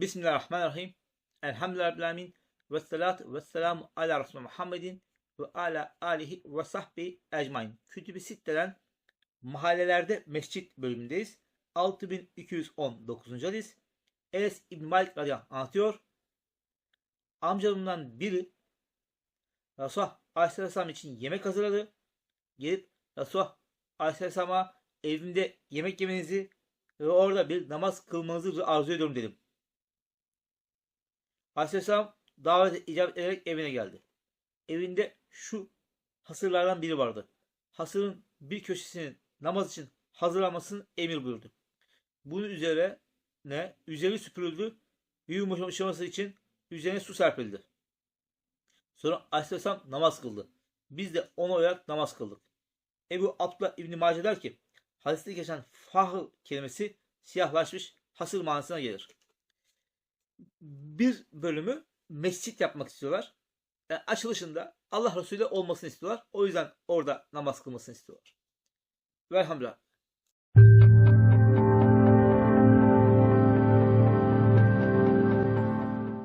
Bismillahirrahmanirrahim. Elhamdülillahi Rabbil Alemin. Ve salatu ve selamu ala Resulü Muhammedin ve ala alihi ve sahbihi ecmain. Kütüb-i Sitte'den mahallelerde mescit bölümündeyiz. 6219. hadis. Enes İbn Malik radıyallahu anlatıyor. Amcamdan biri Resulullah Aleyhisselam için yemek hazırladı. Gelip Resulullah Aleyhisselam'a evimde yemek yemenizi ve orada bir namaz kılmanızı arzu ediyorum dedim. Aleyhisselam davete icabet ederek evine geldi. Evinde şu hasırlardan biri vardı. Hasırın bir köşesinin namaz için hazırlanmasını emir buyurdu. Bunun üzerine üzeri süpürüldü ve yumuşaması için üzerine su serpildi. Sonra Aleyhisselam namaz kıldı. Biz de ona uyarak namaz kıldık. Ebu Abdullah İbni Mace der ki hadiste geçen fahl kelimesi siyahlaşmış hasır manasına gelir. Bir bölümü mescit yapmak istiyorlar. Yani açılışında Allah Resulü olmasını istiyorlar. O yüzden orada namaz kılmasını istiyorlar. Velhamdülillah.